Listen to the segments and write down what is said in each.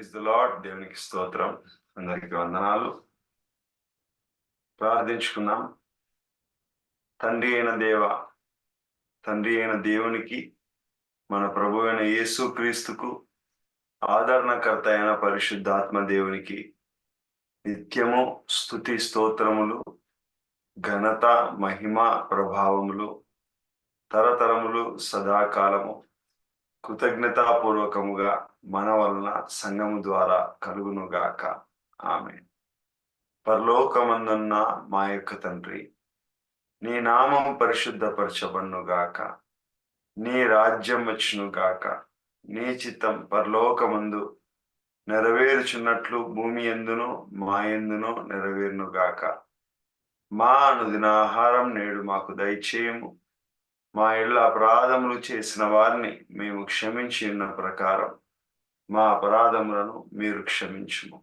Praise the lord దేవునికి స్తోత్రం. అందరికి వందనాలు. ప్రార్థించుకున్నాం తండ్రి అయిన దేవ తండ్రి అయిన దేవునికి మన ప్రభు అయిన యేసు క్రీస్తుకు ఆదరణకర్త అయిన పరిశుద్ధాత్మ దేవునికి నిత్యము స్థుతి స్తోత్రములు ఘనత మహిమ ప్రభావములు తరతరములు సదాకాలము కృతజ్ఞతాపూర్వకముగా మన వలన సంఘము ద్వారా కలుగునుగాక. ఆమె పరలోకమందున్న మా యొక్క తండ్రి నీ నామం పరిశుద్ధపరచబన్నుగాక. నీ రాజ్యం వచ్చునుగాక. నీ చిత్తం పరలోకమందు నెరవేరుచున్నట్లు భూమి ఎందును మా ఎందునో నెరవేరునుగాక. మా అనుదిన ఆహారం నేడు మాకు దయచేయము. మా ఇళ్ళ అపరాధములు చేసిన వారిని మేము క్షమించి ఉన్న ప్రకారం మా అపరాధములను మీరు క్షమించుము.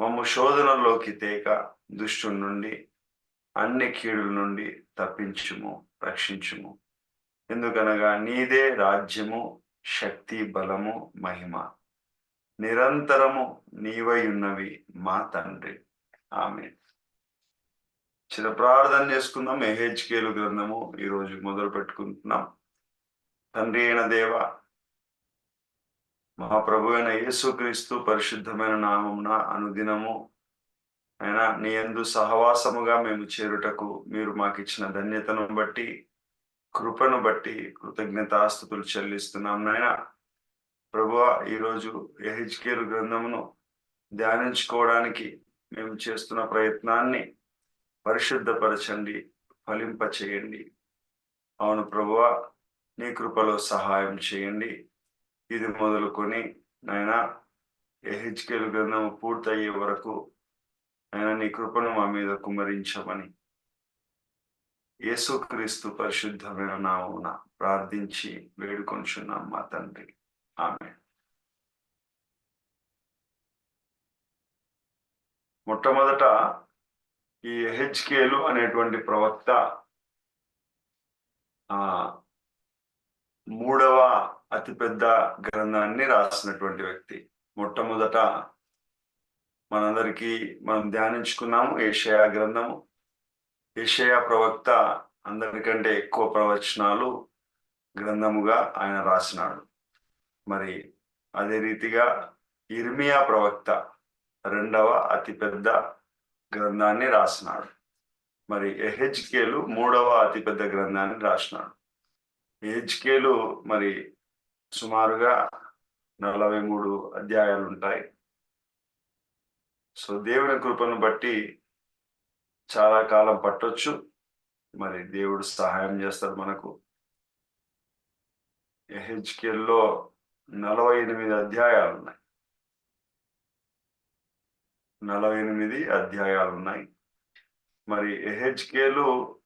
మమ్ము శోధనలోకి తేక దుష్టు నుండి అన్ని కీడుల నుండి తప్పించుము రక్షించుము. ఎందుకనగా నీదే రాజ్యము శక్తి బలము మహిమ. నిరంతరము నీవై ఉన్నవి మా తండ్రి. ఆమె చిన్న ప్రార్థన చేసుకుందాం. ఏహెచ్కేలు గ్రంథము ఈరోజు మొదలు పెట్టుకుంటున్నాం తండ్రి అయిన దేవ మహాప్రభు అయిన యేసుక్రీస్తు పరిశుద్ధమైన నామమున అనుదినము. అయినా నీ ఎందు సహవాసముగా మేము చేరుటకు మీరు మాకు ఇచ్చిన ధన్యతను బట్టి కృపను బట్టి కృతజ్ఞతాస్తుతులు చెల్లిస్తున్నాం నాయన. ప్రభు ఈరోజు ఎహెచ్కేల్ గ్రంథమును ధ్యానించుకోవడానికి మేము చేస్తున్న ప్రయత్నాన్ని పరిశుద్ధపరచండి ఫలింప చేయండి అవును ప్రభువ నీ కృపలో సహాయం చేయండి. ఇది మొదలుకొని నాయన ఎహెచ్కేలు గ్రంథం పూర్తయ్యే వరకు ఆయన నీ కృపను మా మీద కుమరించమని యేసుక్రీస్తు పరిశుద్ధమైన నామమున ప్రార్థించి వేడుకొంచున్నాం మా తండ్రి. ఆమె మొట్టమొదట ఈ ఎహెచ్కేలు అనేటువంటి ప్రవక్త ఆ మూడవ అతిపెద్ద గ్రంథాన్ని రాసినటువంటి వ్యక్తి. మొట్టమొదట మనందరికీ మనం ధ్యానించుకున్నాము ఏషయా గ్రంథము. ఏషయా ప్రవక్త అందరికంటే ఎక్కువ ప్రవచనాలు గ్రంథముగా ఆయన రాసినాడు. మరి అదే రీతిగా ఇర్మియా ప్రవక్త రెండవ అతిపెద్ద గ్రంథాన్ని రాసినాడు. మరి ఎహెచ్కేలు మూడవ అతిపెద్ద గ్రంథాన్ని రాసినాడు. ఎహెచ్కేలు మరి సుమారుగా నలభై మూడు అధ్యాయాలు ఉంటాయి సో దేవుని కృపను బట్టి చాలా కాలం పట్టొచ్చు. మరి దేవుడు సహాయం చేస్తాడు మనకు. ఎహెచ్కేల్లో నలభై ఎనిమిది అధ్యాయాలు ఉన్నాయి నలభై ఎనిమిది అధ్యాయాలు ఉన్నాయి మరి ఎహెచ్కేలు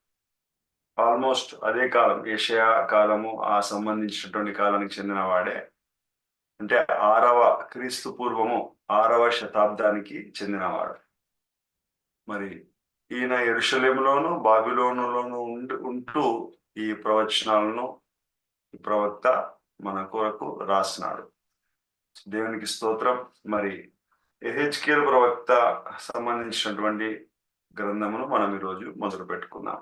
ఆల్మోస్ట్ అదే కాలం ఏషియా కాలము ఆ సంబంధించినటువంటి కాలానికి చెందినవాడే అంటే ఆరవ క్రీస్తు పూర్వము ఆరవ శతాబ్దానికి చెందినవాడు. మరి ఈయన ఎరుషలేములోను బాబిలోనులోను ఉండి ఉంటూ ఈ ప్రవచనాలను ఈ ప్రవక్త మన కొరకు రాసినాడు. దేవునికి స్తోత్రం. మరి ఎహెచ్కేల్ ప్రవక్త సంబంధించినటువంటి గ్రంథమును మనం ఈరోజు మొదలు పెట్టుకుందాం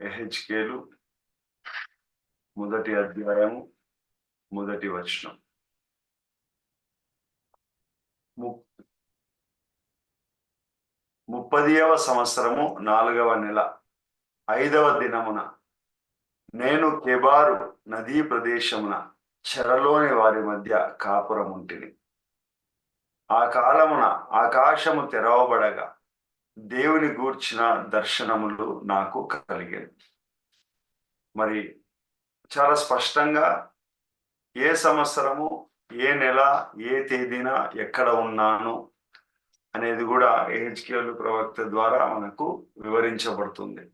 ఎహెచ్కేలు మొదటి అధ్యాయము మొదటి వచనం. ముప్పదియవ సంవత్సరము నాలుగవ నెల ఐదవ దినమున నేను కెబారు నదీ ప్రదేశమున చెరలోని వారి మధ్య కాపురముంటిని. ఆ కాలమున ఆకాశము తెరవబడగా దేవుని గూర్చిన దర్శనములు నాకు కలిగాయి మరి చాలా స్పష్టంగా ఏ సంవత్సరము ఏ నెల ఏ తేదీన ఎక్కడ ఉన్నాను అనేది కూడా ఏహెచ్కేలు ప్రవక్త ద్వారా మనకు వివరించబడుతుంది.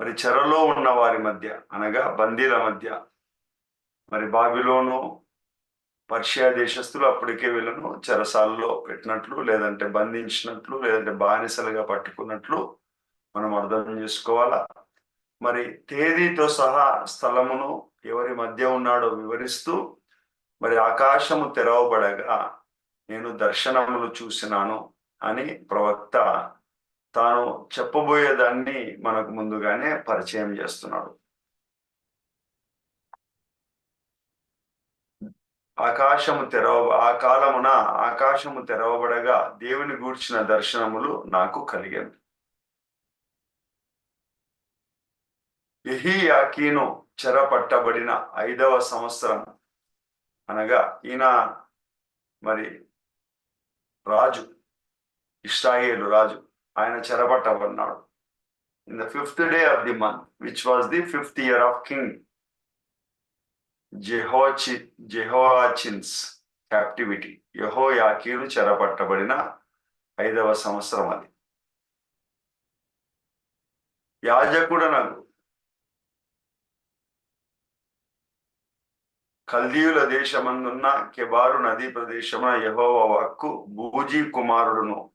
మరి చెరలో ఉన్న వారి మధ్య అనగా బందీల మధ్య మరి బాబిలోను పర్షియా దేశస్తులు అప్పటికే వీళ్ళను చెరసాలలో పెట్టినట్లు లేదంటే బంధించినట్లు లేదంటే బానిసలుగా పట్టుకున్నట్లు మనం అర్థం చేసుకోవాలా? మరి తేదీతో సహా స్థలమును ఎవరి మధ్య ఉన్నాడో వివరిస్తూ మరి ఆకాశము తెరవబడగా నేను దర్శనములు చూసినాను అని ప్రవక్త తాను చెప్పబోయేదాన్ని మనకు ముందుగానే పరిచయం చేస్తున్నాడు. ఆకాశము తెరవ ఆ కాలమున ఆకాశము తెరవబడగా దేవుని గూర్చిన దర్శనములు నాకు కలిగాను. ఎహియాకీను చెరపట్టబడిన ఐదవ సంవత్సరం అనగా ఈయన మరి రాజు ఇష్టాయేలు రాజు ఆయన చెరపట్టబడినాడు. In the fifth day of the month which was the fifth year of king జెహోచి Jehoiachin's captivity యహో యాకీలు చెరపట్టబడిన ఐదవ సంవత్సరం అది. యాజకుడనగు కల్దీయుల దేశమందున్న కెబారు నదీ ప్రదేశమున యహోవ వాక్కు బూజీ కుమారుడును.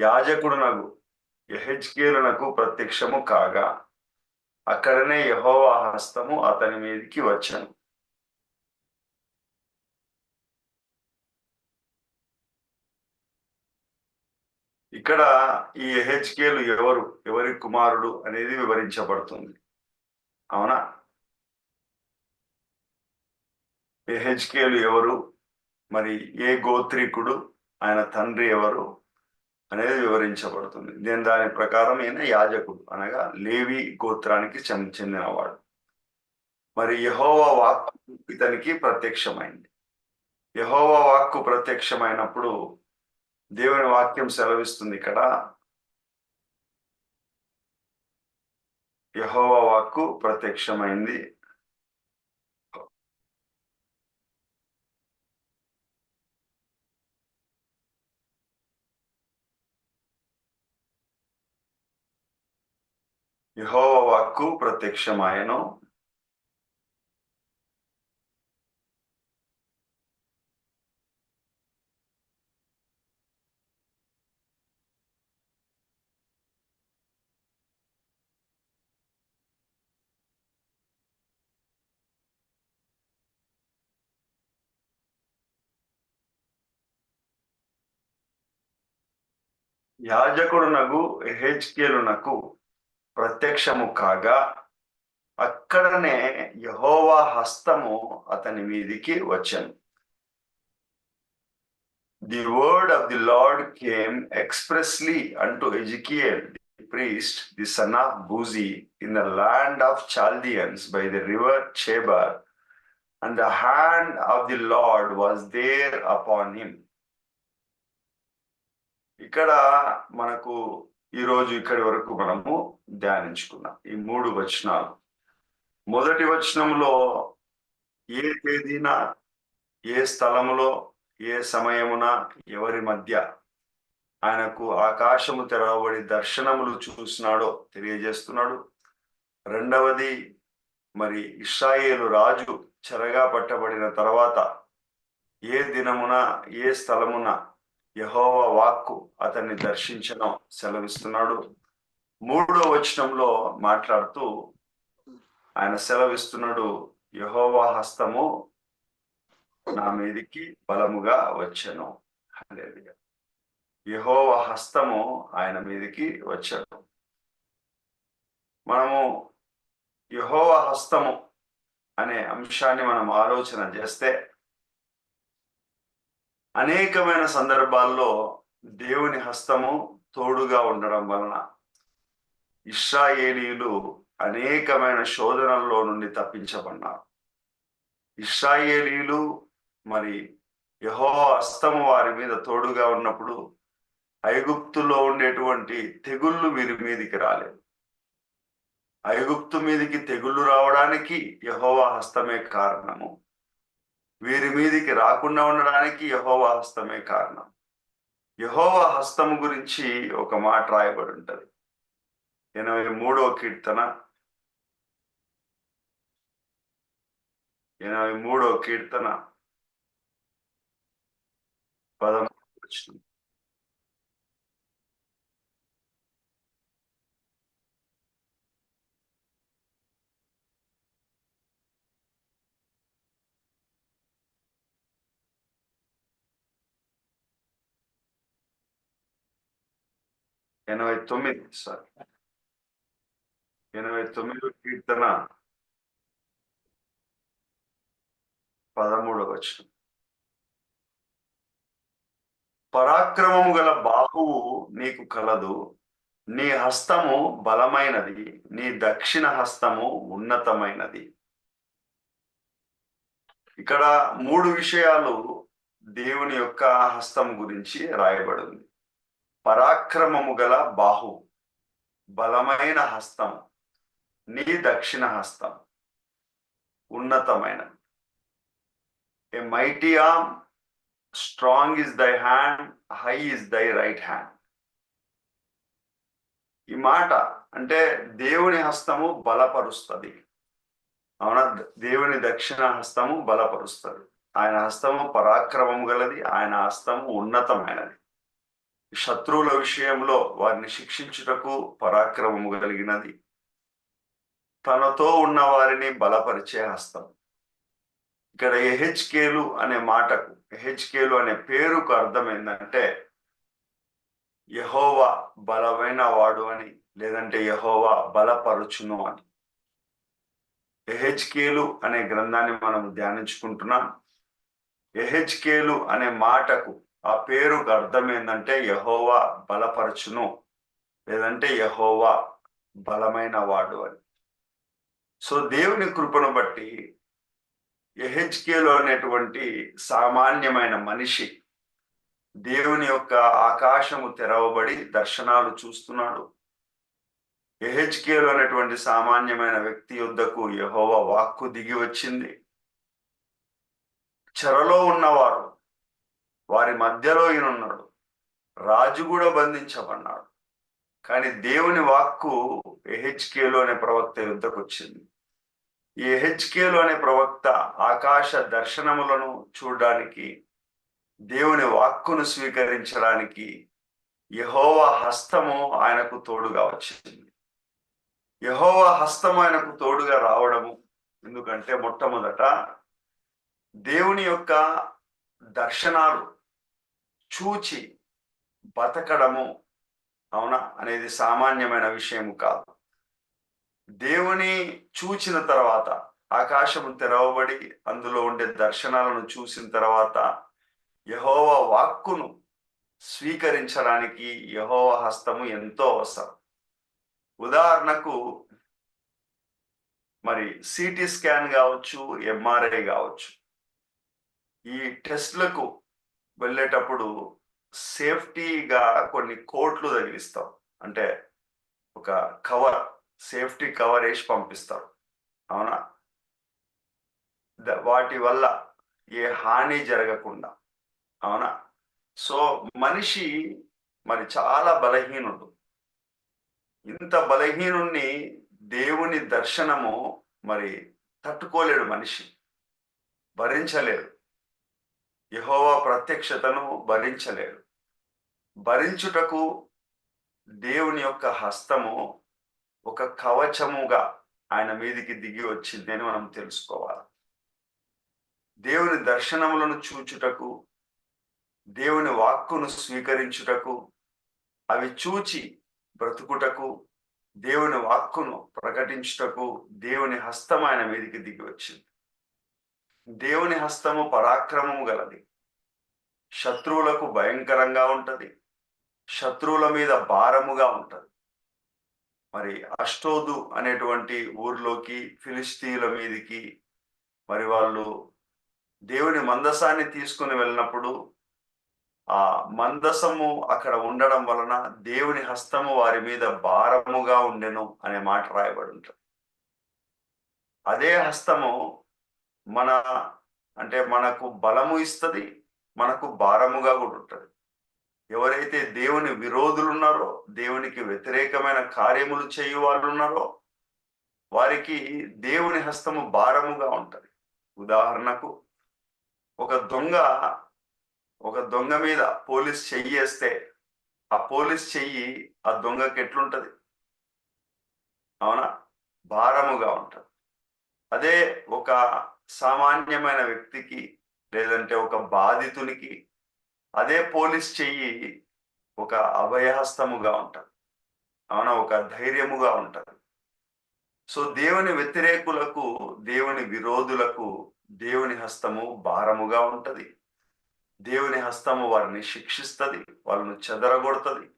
యాజకుడనగు యహెచ్కేలునకు ప్రత్యక్షము కాగా అక్కడనే యహోవా హస్తము అతని మీదకి వచ్చాను. ఇక్కడ ఈ ఎహెచ్కేలు ఎవరు? ఎవరి కుమారుడు అనేది వివరించబడుతుంది. అవునా? ఎహెచ్కేలు ఎవరు? మరి ఏ గోత్రికుడు? ఆయన తండ్రి ఎవరు? అనేది వివరించబడుతుంది. దీని దాని ప్రకారం ఈయన యాజకుడు అనగా లేవి గోత్రానికి చెందినవాడు. మరి యహోవా వాక్కు ఇతనికి ప్రత్యక్షమైంది. యహోవా వాక్కు ప్రత్యక్షమైనప్పుడు దేవుని వాక్యం సెలవిస్తుంది ఇక్కడ. యహోవా వాక్కు ప్రత్యక్షమైంది. యహోవ వాక్కు ప్రత్యక్షమాయను. యాజకుడునగు హెచ్కేలునకు ప్రత్యక్షము కాగా అక్కడనే యహోవా హస్తము అతని మీదికి వచ్చాను. The word of the lord came expressly అంటూ Ezekiel the priest the son of Buzi in the land of Chaldeans by the river Chebar and the hand of the lord was there upon him ఇక్కడ మనకు ఈరోజు ఇక్కడి వరకు మనము ధ్యానించుకున్నాం. ఈ మూడు వచనాలు. మొదటి వచనంలో ఏ తేదీన ఏ స్థలములో ఏ సమయమున ఎవరి మధ్య ఆయనకు ఆకాశము తెరవబడి దర్శనములు చూసినాడో తెలియజేస్తున్నాడు. రెండవది మరి ఇస్రాయేలు రాజు చెరగా పట్టబడిన తర్వాత ఏ దినమున ఏ స్థలమున యహోవ వాక్కు అతన్ని దర్శించడం సెలవిస్తున్నాడు. మూడో వచనంలో మాట్లాడుతూ ఆయన సెలవిస్తున్నాడు యహోవ హస్తము నా మీదికి బలముగా వచ్చాను. యహోవ హస్తము ఆయన మీదికి వచ్చాడు మనము యహోవ హస్తము అనే అంశాన్ని మనం ఆలోచన చేస్తే అనేకమైన సందర్భాల్లో దేవుని హస్తము తోడుగా ఉండడం వలన ఇస్రాయేలీలు అనేకమైన శోధనల్లో నుండి తప్పించబడ్డారు. ఇస్రాయేలీలు మరి యహో హస్తము వారి మీద తోడుగా ఉన్నప్పుడు ఐగుప్తులో ఉండేటువంటి తెగుళ్ళు వీరి మీదికి రాలేదు. ఐగుప్తు మీదికి తెగుళ్ళు రావడానికి యహోవా హస్తమే కారణము. వీరి మీదికి రాకుండా ఉండడానికి యహోవా హస్తమే కారణం. యహోవా హస్తం గురించి ఒక మాట రాయబడి ఉంటది. ఎనభై మూడో కీర్తన. ఎనభై మూడో కీర్తన. పదం ఎనభై తొమ్మిది సార్ ఎనభై తొమ్మిది కీర్తన పదమూడవ వచనం పరాక్రమము గల బాహువు నీకు కలదు నీ హస్తము బలమైనది నీ దక్షిణ హస్తము ఉన్నతమైనది ఇక్కడ మూడు విషయాలు దేవుని యొక్క హస్తం గురించి రాయబడింది పరాక్రమము గల బాహు బలమైన హస్తం నీ దక్షిణ హస్తం ఉన్నతమైన. A mighty arm strong is thy hand high is thy right hand ఈ మాట అంటే దేవుని హస్తము బలపరుస్తుంది. అవునా? దేవుని దక్షిణ హస్తము బలపరుస్తుంది. ఆయన హస్తము పరాక్రమము గలది ఆయన హస్తము ఉన్నతమైనది. శత్రువుల విషయంలో వారిని శిక్షించుటకు పరాక్రమము కలిగినది. తనతో ఉన్న వారిని బలపరిచే హస్తం. ఇక్కడ ఎహెచ్కేలు అనే మాటకు ఎహెచ్కేలు అనే పేరుకు అర్థం ఏంటంటే యహోవా బలమైన వాడు అని లేదంటే యహోవా బలపరుచును అని. ఎహెచ్కేలు అనే గ్రంథాన్ని మనం ధ్యానించుకుంటున్నాం. ఎహెచ్కేలు అనే మాటకు ఆ పేరుకు అర్థం ఏంటంటే యహోవా బలపరచును లేదంటే యహోవా బలమైన వాడు అని. సో దేవుని కృపను బట్టి ఎహెచ్కేలో అనేటువంటి సామాన్యమైన మనిషి దేవుని యొక్క ఆకాశము తెరవబడి దర్శనాలు చూస్తున్నాడు. ఎహెచ్కేలో అనేటువంటి సామాన్యమైన వ్యక్తి యుద్ధకు యహోవ వాక్కు దిగి వచ్చింది. చెరలో ఉన్నవారు వారి మధ్యలో ఈయనున్నాడు. రాజు కూడా బంధించబడ్డాడు. కానీ దేవుని వాక్కు ఎహెచ్కేలు అనే ప్రవక్త యుద్ధకు వచ్చింది. ఈ ఎహెచ్కేలు అనే ప్రవక్త ఆకాశ దర్శనములను చూడడానికి దేవుని వాక్కును స్వీకరించడానికి యహోవ హస్తము ఆయనకు తోడుగా వచ్చింది. యహోవ హస్తం ఆయనకు తోడుగా రావడము ఎందుకంటే మొట్టమొదట దేవుని యొక్క దర్శనాలు చూచి బతకడము అవునా అనేది సామాన్యమైన విషయం కాదు. దేవుని చూచిన తర్వాత ఆకాశము తెరవబడి అందులో ఉండే దర్శనాలను చూసిన తర్వాత యహోవ వాక్కును స్వీకరించడానికి యహోవ హస్తము ఎంతో అవసరం. ఉదాహరణకు మరి సిటీ స్కాన్ కావచ్చు ఎంఆర్ఐ కావచ్చు ఈ టెస్ట్లకు వెళ్ళేటప్పుడు సేఫ్టీగా కొన్ని కోట్లు తగిలిస్తాం. అంటే ఒక కవర్ సేఫ్టీ కవర్ వేసి పంపిస్తారు అవునా? వాటి వల్ల ఏ హాని జరగకుండా. అవునా? సో మనిషి మరి చాలా బలహీనుడు. ఇంత బలహీనుణ్ణి దేవుని దర్శనము మరి తట్టుకోలేడు మనిషి. భరించలేడు. యహోవా ప్రత్యక్షతను భరించలేడు. భరించుటకు దేవుని యొక్క హస్తము ఒక కవచముగా ఆయన మీదికి దిగి వచ్చింది అని మనం తెలుసుకోవాలి. దేవుని దర్శనములను చూచుటకు దేవుని వాక్కును స్వీకరించుటకు అవి చూచి బ్రతుకుటకు దేవుని వాక్కును ప్రకటించుటకు దేవుని హస్తం ఆయన మీదికి దిగి వచ్చింది. దేవుని హస్తము పరాక్రమము గలది. శత్రువులకు భయంకరంగా ఉంటుంది. శత్రువుల మీద భారముగా ఉంటుంది. మరి అష్టోదు అనేటువంటి ఊర్లోకి ఫిలిస్తీన్ల మీదికి మరి వాళ్ళు దేవుని మందసాన్ని తీసుకుని వెళ్ళినప్పుడు ఆ మందసము అక్కడ ఉండడం వలన దేవుని హస్తము వారి మీద భారముగా ఉండెను అనే మాట రాయబడి ఉంటుంది. అదే హస్తము మన అంటే మనకు బలము ఇస్తుంది మనకు భారముగా కూడా ఉంటుంది. ఎవరైతే దేవుని విరోధులు ఉన్నారో దేవునికి వ్యతిరేకమైన కార్యములు చేయు వాళ్ళు ఉన్నారో వారికి దేవుని హస్తము భారముగా ఉంటుంది. ఉదాహరణకు ఒక దొంగ ఒక దొంగ మీద పోలీస్ చెయ్యి వేస్తే ఆ పోలీస్ చెయ్యి ఆ దొంగకి ఎట్లుంటది? అవునా? భారముగా ఉంటుంది. అదే ఒక సామాన్యమైన వ్యక్తికి లేదంటే ఒక బాధితునికి అదే పోలీస్ చెయ్యి ఒక అభయహస్తముగా ఉంటుంది. అవునా? ఒక ధైర్యముగా ఉంటుంది. సో దేవుని వ్యతిరేకులకు దేవుని విరోధులకు దేవుని హస్తము భారముగా ఉంటుంది. దేవుని హస్తము వారిని శిక్షిస్తుంది వాళ్ళను చెదరగొడుతుంది.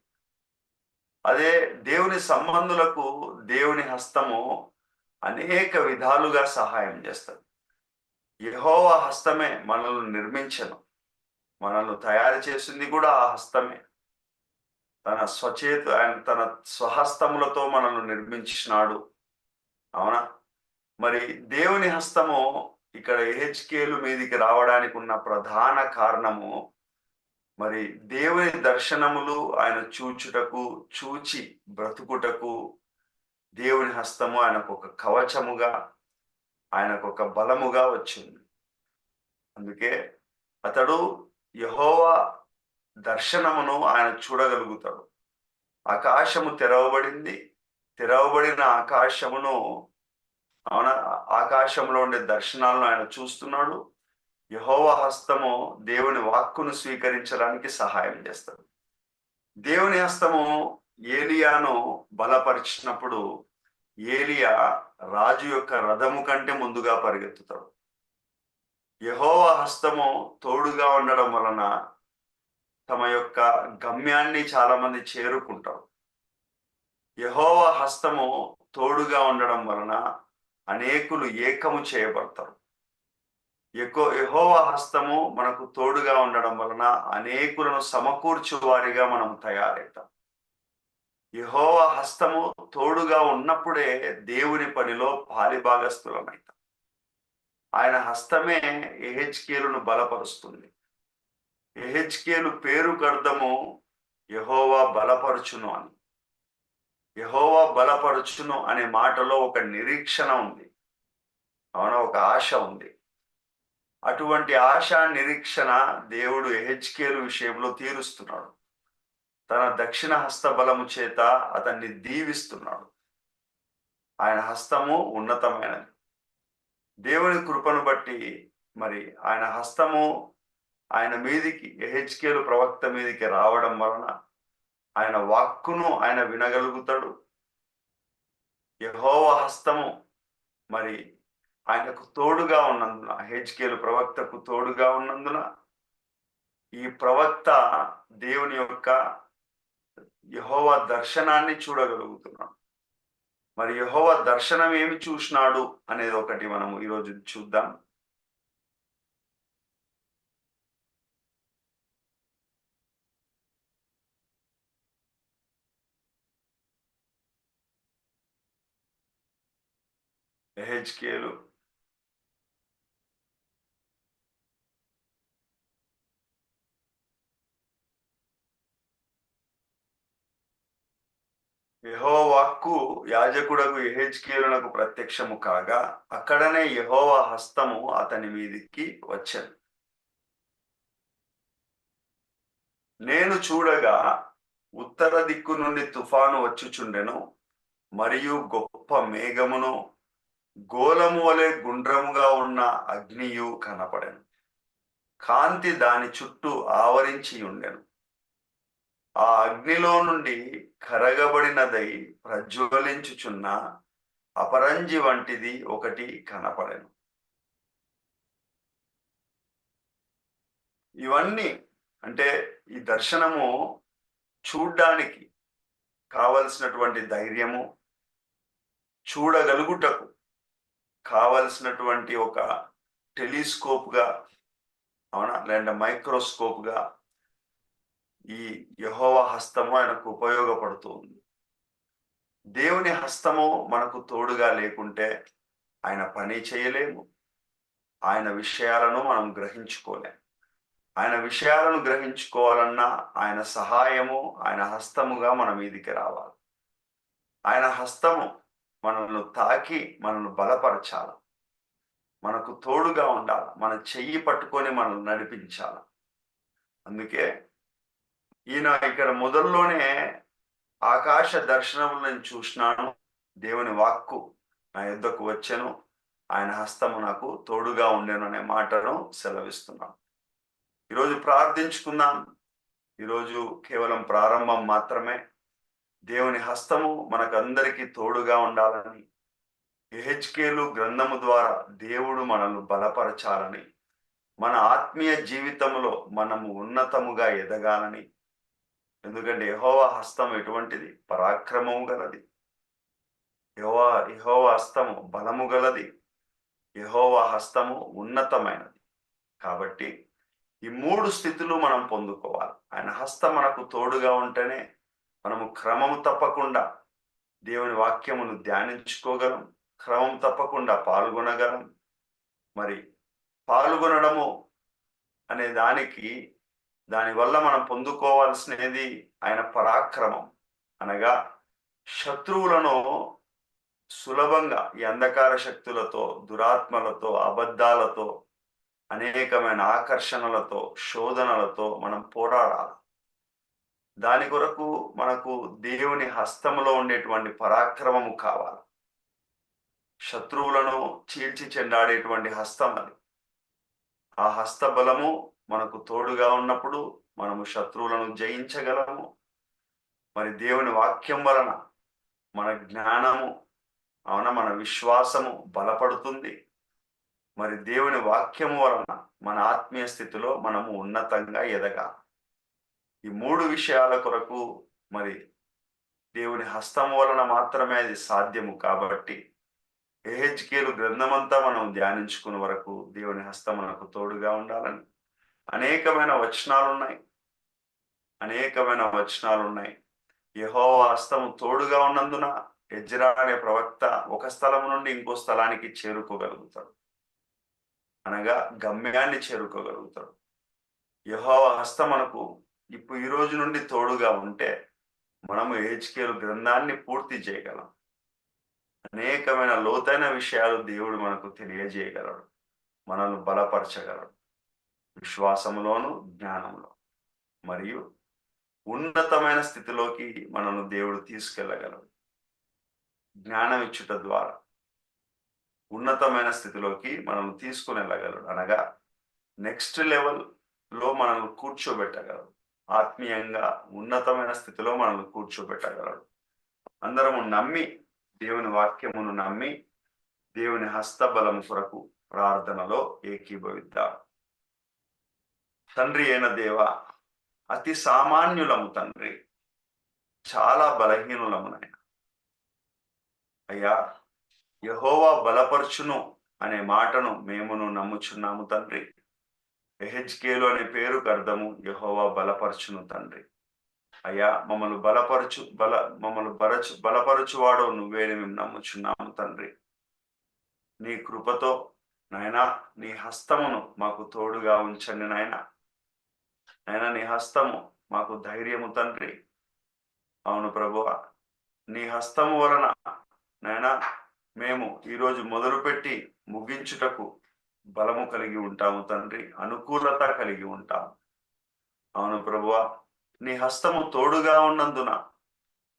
అదే దేవుని సంబంధులకు దేవుని హస్తము అనేక విధాలుగా సహాయం చేస్తుంది. యహోవ హస్తమే మనల్ని నిర్మించను. మనల్ని తయారు చేసింది కూడా ఆ హస్తమే. తన స్వచేత ఆయన తన స్వహస్తములతో మనల్ని నిర్మించినాడు. అవునా? మరి దేవుని హస్తము ఇక్కడ ఏహెచ్కేలు మీదికి రావడానికి ఉన్న ప్రధాన కారణము మరి దేవుని దర్శనములు ఆయన చూచుటకు చూచి బ్రతుకుటకు దేవుని హస్తము ఆయనకు ఒక కవచముగా ఆయనకు ఒక బలముగా వచ్చింది. అందుకే అతడు యహోవా దర్శనమును ఆయన చూడగలుగుతాడు. ఆకాశము తెరవబడింది. తెరవబడిన ఆకాశమును అవున? ఆకాశంలో ఉండే దర్శనాలను ఆయన చూస్తున్నాడు. యహోవ హస్తము దేవుని వాక్కును స్వీకరించడానికి సహాయం చేస్తాడు. దేవుని హస్తము ఏలియాను బలపరిచినప్పుడు ఏలియా రాజు యొక్క రథము కంటే ముందుగా పరిగెత్తుతాడు. యహోవ హస్తము తోడుగా ఉండడం వలన తమ యొక్క గమ్యాన్ని చాలా మంది చేరుకుంటారు. యహోవ హస్తము తోడుగా ఉండడం వలన అనేకులు ఏకము చేయబడతారు. ఎక్కువ యహోవ హస్తము మనకు తోడుగా ఉండడం వలన అనేకులను సమకూర్చు వారిగా మనం తయారవుతాం యహోవ హస్తము తోడుగా ఉన్నప్పుడే దేవుని పనిలో పాలిభాగస్థులమవుతాం ఆయన హస్తమే ఎహెచ్కేలును బలపరుస్తుంది. ఎహెచ్కేలు పేరు కర్దము యహోవా బలపరుచును అని. యహోవా బలపరుచును అనే మాటలో ఒక నిరీక్షణ ఉంది. అవునా? ఒక ఆశ ఉంది. అటువంటి ఆశ నిరీక్షణ దేవుడు ఎహెచ్కేలు విషయంలో తీరుస్తున్నాడు. తన దక్షిణ హస్త బలము చేత అతన్ని దీవిస్తున్నాడు. ఆయన హస్తము ఉన్నతమైనది. దేవుని కృపను బట్టి మరి ఆయన హస్తము ఆయన మీదికి హెచ్కేలు ప్రవక్త మీదికి రావడం వలన ఆయన వాక్కును ఆయన వినగలుగుతాడు. యహోవ హస్తము మరి ఆయనకు తోడుగా ఉన్నందున హెచ్కేలు ప్రవక్తకు తోడుగా ఉన్నందున ఈ ప్రవక్త దేవుని యొక్క యహోవ దర్శనాన్ని చూడగలుగుతున్నాడు. మరి యహోవ దర్శనం ఏమి చూసినాడు అనేది ఒకటి మనము ఈరోజు చూద్దాం. ఎహెచ్కేలు యహోవాక్కు యాజకుడకు ఎహెచ్కేలునకు ప్రత్యక్షము కాగా అక్కడనే యహోవా హస్తము అతని మీదికి వచ్చాను. నేను చూడగా ఉత్తర దిక్కు నుండి తుఫాను వచ్చుచుండెను మరియు గొప్ప మేఘమును గోలము వలె గుండ్రముగా ఉన్న అగ్నియు కనపడెను. కాంతి దాని చుట్టూ ఆవరించి ఉండెను ఆ అగ్నిలో నుండి కరగబడినదై ప్రజ్వలించుచున్న అపరంజి వంటిది ఒకటి కనపడెను. ఇవన్నీ అంటే ఈ దర్శనము చూడ్డానికి కావలసినటువంటి ధైర్యము చూడగలుగుటకు కావలసినటువంటి ఒక టెలిస్కోప్గా అవునా? లేదంటే మైక్రోస్కోప్గా ఈ యహోవ హస్తము ఆయనకు ఉపయోగపడుతుంది. దేవుని హస్తము మనకు తోడుగా లేకుంటే ఆయన పని చేయలేము. ఆయన విషయాలను మనం గ్రహించుకోలేము ఆయన విషయాలను గ్రహించుకోవాలన్నా ఆయన సహాయము ఆయన హస్తముగా మన మీదికి రావాలి. ఆయన హస్తము మనల్ని తాకి మనల్ని బలపరచాలి. మనకు తోడుగా ఉండాలి. మన చెయ్యి పట్టుకొని మనల్ని నడిపించాలి. అందుకే ఈయన ఇక్కడ మొదల్లోనే ఆకాశ దర్శనములను నేను చూసినాను. దేవుని వాక్కు నా యుద్ధకు వచ్చాను. ఆయన హస్తము నాకు తోడుగా ఉండేను అనే మాటను సెలవిస్తున్నాను. ఈరోజు ప్రార్థించుకుందాం. ఈరోజు కేవలం ప్రారంభం మాత్రమే. దేవుని హస్తము మనకందరికీ తోడుగా ఉండాలని ఎహెచ్కేలు గ్రంథము ద్వారా దేవుడు మనల్ని బలపరచాలని మన ఆత్మీయ జీవితంలో మనము ఉన్నతముగా ఎదగాలని ఎందుకంటే యహోవా హస్తం ఎటువంటిది? పరాక్రమము గలది. యహోవా యహోవా హస్తము బలము గలది. యహోవా హస్తము ఉన్నతమైనది. కాబట్టి ఈ మూడు స్థితులు మనం పొందుకోవాలి. ఆయన హస్తం మనకు తోడుగా ఉంటేనే మనము క్రమము తప్పకుండా దేవుని వాక్యమును ధ్యానించుకోగలం. క్రమం తప్పకుండా పాల్గొనగలం. మరి పాల్గొనడము అనే దానికి దానివల్ల మనం పొందుకోవాల్సినది ఆయన పరాక్రమం. అనగా శత్రువులను సులభంగా ఈ అంధకార శక్తులతో దురాత్మలతో అబద్ధాలతో అనేకమైన ఆకర్షణలతో శోధనలతో మనం పోరాడాలి. దాని కొరకు మనకు దేవుని హస్తములో ఉండేటువంటి పరాక్రమము కావాలి. శత్రువులను చీల్చి చెండాడేటువంటి హస్తం అది ఆ హస్త బలము మనకు తోడుగా ఉన్నప్పుడు మనము శత్రువులను జయించగలము. మరి దేవుని వాక్యం వలన మన జ్ఞానము అవున? మన విశ్వాసము బలపడుతుంది. మరి దేవుని వాక్యము వలన మన ఆత్మీయ స్థితిలో మనము ఉన్నతంగా ఎదగా. ఈ మూడు విషయాల కొరకు మరి దేవుని హస్తం వలన మాత్రమే అది సాధ్యము కాబట్టి ఏహెచ్కేలు గ్రంథమంతా మనం ధ్యానించుకున్న వరకు దేవుని హస్తం మనకు తోడుగా ఉండాలని అనేకమైన వచనాలు ఉన్నాయి అనేకమైన వచనాలు ఉన్నాయి యహో హస్తము తోడుగా ఉన్నందున ఎజ్రా అనే ప్రవక్త ఒక స్థలం నుండి ఇంకో స్థలానికి చేరుకోగలుగుతాడు. అనగా గమ్యాన్ని చేరుకోగలుగుతాడు. యహో హస్తం మనకు ఇప్పుడు ఈ రోజు నుండి తోడుగా ఉంటే మనము ఏజ్కేలు గ్రంథాన్ని పూర్తి చేయగలం. అనేకమైన లోతైన విషయాలు దేవుడు మనకు తెలియజేయగలడు. మనల్ని బలపరచగలడు. విశ్వాసములోను జ్ఞానంలో మరియు ఉన్నతమైన స్థితిలోకి మనను దేవుడు తీసుకెళ్ళగలడు. జ్ఞానం ఇచ్చుట ద్వారా ఉన్నతమైన స్థితిలోకి మనల్ని తీసుకుని వెళ్ళగలడు. అనగా నెక్స్ట్ లెవెల్లో మనల్ని కూర్చోబెట్టగలడు. ఆత్మీయంగా ఉన్నతమైన స్థితిలో మనల్ని కూర్చోబెట్టగలడు. అందరము నమ్మి దేవుని వాక్యమును నమ్మి దేవుని హస్తబలము కొరకు ప్రార్థనలో ఏకీభవిద్దాం. తండ్రి అయిన దేవ అతి సామాన్యులము తండ్రి. చాలా బలహీనులము నాయన. అయ్యా యహోవా బలపరచును అనే మాటను మేమును నమ్ముచున్నాము తండ్రి. ఎహెచ్కేలు అనే పేరుకు అర్థము యహోవా బలపరచును తండ్రి. అయ్యా మమ్మల్ని బలపరచు బల మమ్మల్ని బలచు బలపరచువాడో నువ్వేని మేము నమ్ముచున్నాము తండ్రి. నీ కృపతో నాయన నీ హస్తమును మాకు తోడుగా ఉంచండి నాయన. నైనా నీ హస్తము మాకు ధైర్యము తండ్రి. అవును ప్రభు నీ హస్తము వలన నైనా మేము ఈరోజు మొదలుపెట్టి ముగించుటకు బలము కలిగి ఉంటాము తండ్రి. అనుకూలత కలిగి ఉంటాము. అవును ప్రభువ నీ హస్తము తోడుగా ఉన్నందున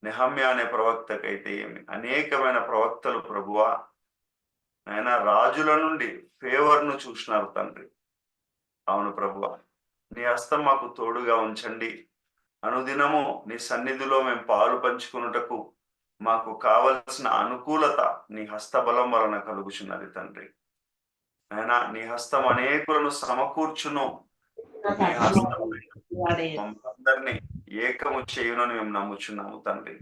నిహమ్య అనే ప్రవక్తకైతే ఏమి? అనేకమైన ప్రవక్తలు ప్రభువ ఆయన రాజుల నుండి ఫేవర్ను చూసినారు తండ్రి. అవును ప్రభువా నీ హస్తం మాకు తోడుగా ఉంచండి. అనుదినము నీ సన్నిధిలో మేము పాలు పంచుకున్నటకు మాకు కావలసిన అనుకూలత నీ హస్తబలం వలన కలుగుచున్నది తండ్రి. ఆయన నీ హస్తం అనేకులను సమకూర్చును. నీ హస్తం అందరినీ ఏకము చేయునని మేము నమ్ముచున్నాము తండ్రి.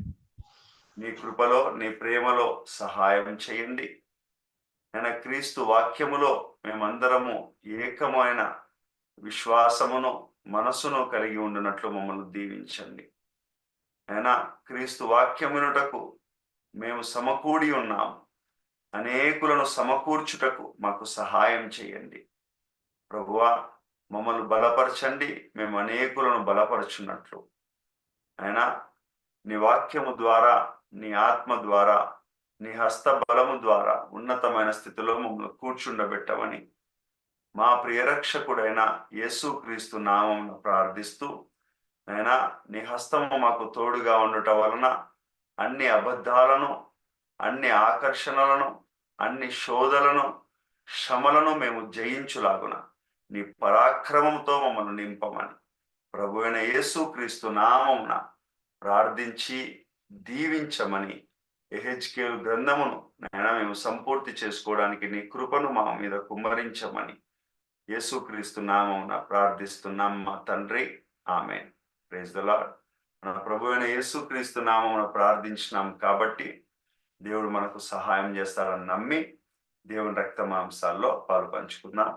నీ కృపలో నీ ప్రేమలో సహాయం చేయండి. ఆయన క్రీస్తు వాక్యములో మేమందరము ఏకమైన విశ్వాసమును మనసును కలిగి ఉండినట్లు మమ్మల్ని దీవించండి. అయినా క్రీస్తు వాక్యమునుటకు మేము సమకూడి ఉన్నాం. అనేకులను సమకూర్చుటకు మాకు సహాయం చేయండి. ప్రభువా మమ్మల్ని బలపరచండి. మేము అనేకులను బలపరచున్నట్లు. అయినా నీ వాక్యము ద్వారా నీ ఆత్మ ద్వారా నీ హస్త బలము ద్వారా ఉన్నతమైన స్థితిలో మమ్మల్ని కూర్చుండబెట్టమని మా ప్రియరక్షకుడైన యేసుక్రీస్తు నామం ప్రార్థిస్తూ నైనా నీ హస్తము మాకు తోడుగా ఉండట వలన అన్ని అబద్ధాలను అన్ని ఆకర్షణలను అన్ని శోధలను శ్రమలను మేము జయించులాగున నీ పరాక్రమంతో మమ్మల్ని నింపమని ప్రభు అయిన యేసు నామమున ప్రార్థించి దీవించమని ఎహెచ్కేల్ గ్రంథమును నైనా మేము సంపూర్తి చేసుకోవడానికి నీ కృపను మా మీద కుమ్మరించమని యేసుక్రీస్తు నామం ప్రార్థిస్తున్నాం మా తండ్రి. ఆమె ప్రైజ్ ద లాడ్ మన ప్రభు అయిన యేసుక్రీస్తు నామం ప్రార్థించినాం కాబట్టి దేవుడు మనకు సహాయం చేస్తారని నమ్మి దేవుని రక్త మాంసాల్లో పాలు పంచుకున్నాం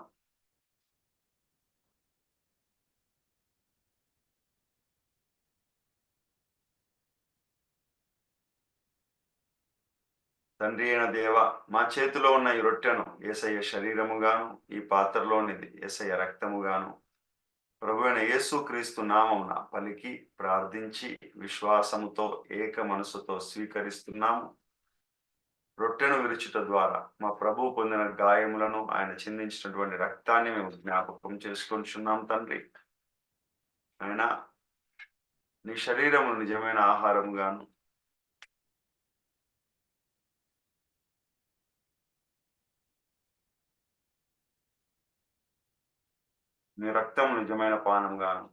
తండ్రి అయిన దేవ మా చేతిలో ఉన్న ఈ రొట్టెను ఏసయ్య శరీరముగాను ఈ పాత్రలోనిది ఏసయ్య రక్తముగాను ప్రభు అయిన యేసు క్రీస్తు నామమున పలికి ప్రార్థించి విశ్వాసముతో ఏక మనసుతో స్వీకరిస్తున్నాము. రొట్టెను విరుచుట ద్వారా మా ప్రభు పొందిన గాయములను ఆయన చిందించినటువంటి రక్తాన్ని మేము జ్ఞాపకం చేసుకుంటున్నాం తండ్రి. ఆయన నీ శరీరము నిజమైన ఆహారముగాను నీ రక్తం నిజమైన పానంగాను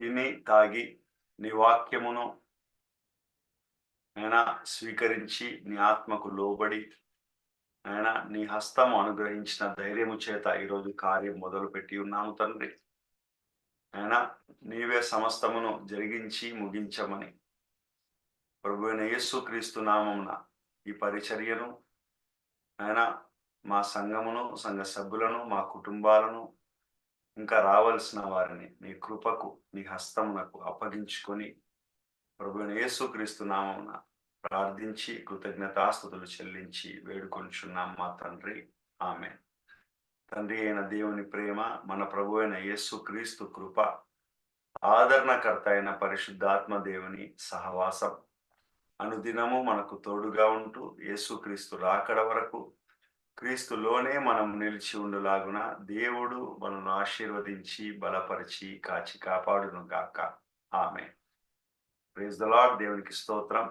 తిని తాగి నీ వాక్యమును ఆయన స్వీకరించి నీ ఆత్మకు లోబడి ఆయన నీ హస్తము అనుగ్రహించిన ధైర్యము చేత ఈరోజు కార్యం మొదలు పెట్టి ఉన్నాము తండ్రి. ఆయన నీవే సమస్తమును జరిగించి ముగించమని. ప్రభు అయిన యేసు క్రీస్తు నామమున ఈ పరిచర్యను ఆయన మా సంఘమును సంఘ సభ్యులను మా కుటుంబాలను ఇంకా రావలసిన వారిని నీ కృపకు నీ హస్తమునకు అప్పగించుకొని ప్రభుని అయిన యేసు క్రీస్తు నామమున ప్రార్థించి కృతజ్ఞతాస్తుతులు చెల్లించి వేడుకొంచున్నాం మా తండ్రి. ఆమె తండ్రి అయిన దేవుని ప్రేమ మన ప్రభు అయిన యేసు క్రీస్తు కృప ఆదరణకర్త అయిన పరిశుద్ధాత్మ దేవుని సహవాసం అనుదినము మనకు తోడుగా ఉంటూ యేసుక్రీస్తు రాకడ వరకు క్రీస్తులోనే మనం నిలిచి ఉండులాగున దేవుడు మనను ఆశీర్వదించి బలపరిచి కాచి కాపాడును గాక. ఆమె ప్రేజ్ ద లాడ్ దేవునికి స్తోత్రం.